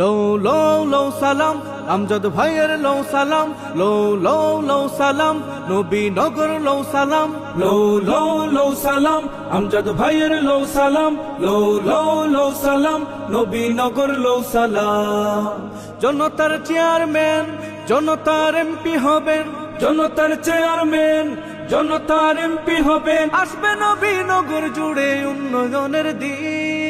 লো লো লো সালাম, আমজাদ ভাইয়ের লো সালাম লো লো লো সালাম, নবী নগর লো সালাম লো লো লো সালাম, আমজাদ ভাইয়ের লো সালাম লো লো লো সালাম, নবী নগর লো সালাম। জনতার চেয়ারম্যান, জনতার এমপি হবেন। জনতার চেয়ারম্যান, জনতার এমপি হবেন। আসবে নবী নগর জুড়ে উন্নয়নের দিন।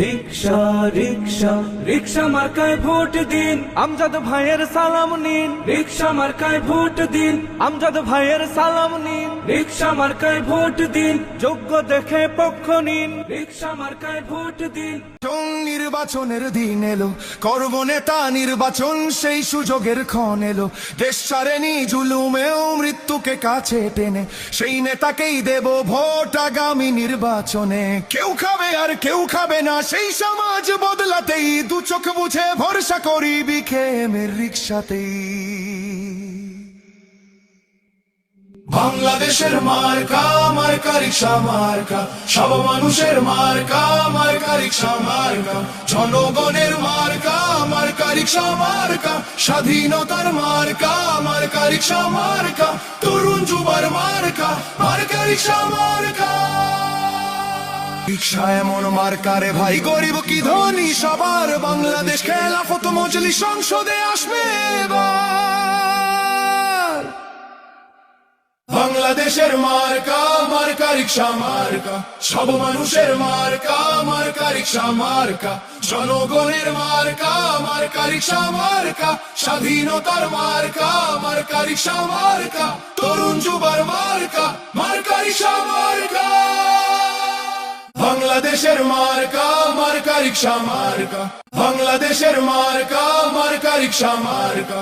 রিক্সা রিক্সা রিক্সা মার্কায় ভোট দিন। আমজাদ ভাইয়ের সালাম নিন। রিক্সা মার্কায় ভোট দিন। আমজাদ ভাইয়ের সালাম নিন। রিক্সা মার্কায় ভোট দিন। যোগ্য দেখে পক্ষ নিন। রিক্সা মার্কায় ভোট দিন। নির্বাচন নির্বাচনের দিন এলো করব নেতা নির্বাচন সেই সুযোগের ক্ষণ এলো। দেশ ছাড়েনি জুলুমেও মৃত্যুকে কাছে টেনে সেই নেতাকেই দেব ভোট আগামী নির্বাচনে। কেউ খাবে আর কেউ খাবে না সেই সমাজ বদলাতেই দু চোখ বুঝে ভরসা করি বিখেমের রিক্সাতেই বাংলাদেশের মার্কা মার্কা রিক্সা মার্কা। সব মানুষের মার্কা মার্কা রিক্সা মার্কা। জনগণের মার্কা মার্কা রিক্সা মার্কা। স্বাধীনতার মার্কা মার্কা রিক্সা মার্কা। তরুণ যুবার মার্কা মার্কা রিক্সা মার্কা। রিক্সা এমন মার্কারে ভাই, গরিব কি ধনী, সবার বাংলাদেশ খেলাফত মজলি সংসদে আসবে বাংলাদেশের মার্কা মার্কা রিক্সা, মার্কা। সব মানুষের মার্কা মার্কা রিক্সা, মার্কা। জনগণের মার্কা মার্কা রিক্সা, মার্কা। স্বাধীনতার মার্কা মার্কা রিক্সা, মার্কা। তরুণ যুবার মার্কা বাংলাদেশের মার্কা মার্কা রিক্সা মার্কা। বাংলাদেশের মার্কা মার্কা রিক্সা মার্কা।